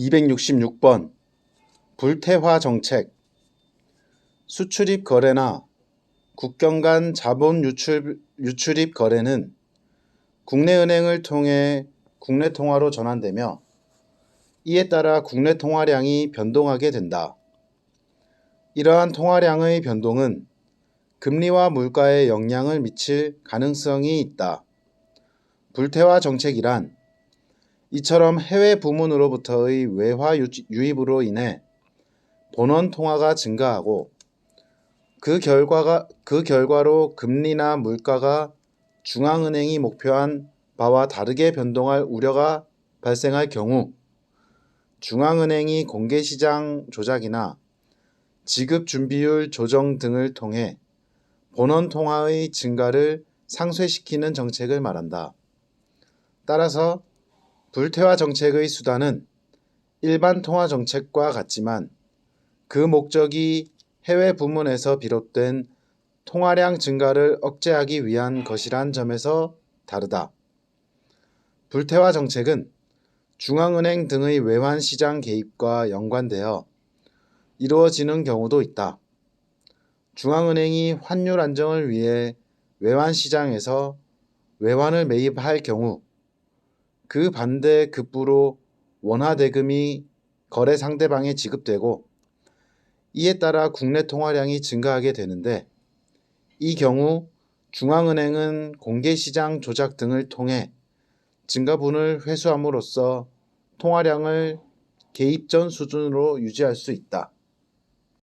266번 불태화 정책 수출입 거래나 국경 간 자본 유출, 유출입 거래는 국내 은행을 통해 국내 통화로 전환되며 이에 따라 국내 통화량이 변동하게 된다. 이러한 통화량의 변동은 금리와 물가에 영향을 미칠 가능성이 있다. 불태화 정책이란 이처럼 해외 부문으로부터의 외화 유- 유입으로 인해 본원 통화가 증가하고 그 결과가 그 결과로 금리나 물가가 중앙은행이 목표한 바와 다르게 변동할 우려가 발생할 경우 중앙은행이 공개시장 조작이나 지급 준비율 조정 등을 통해 본원 통화의 증가를 상쇄시키는 정책을 말한다. 따라서 불태화 정책의 수단은 일반 통화 정책과 같지만 그 목적이 해외 부문에서 비롯된 통화량 증가를 억제하기 위한 것이란 점에서 다르다. 불태화 정책은 중앙은행 등의 외환 시장 개입과 연관되어 이루어지는 경우도 있다. 중앙은행이 환율 안정을 위해 외환 시장에서 외환을 매입할 경우 그 반대 급부로 원화 대금이 거래 상대방에 지급되고 이에 따라 국내 통화량이 증가하게 되는데 이 경우 중앙은행은 공개시장 조작 등을 통해 증가분을 회수함으로써 통화량을 개입 전 수준으로 유지할 수 있다.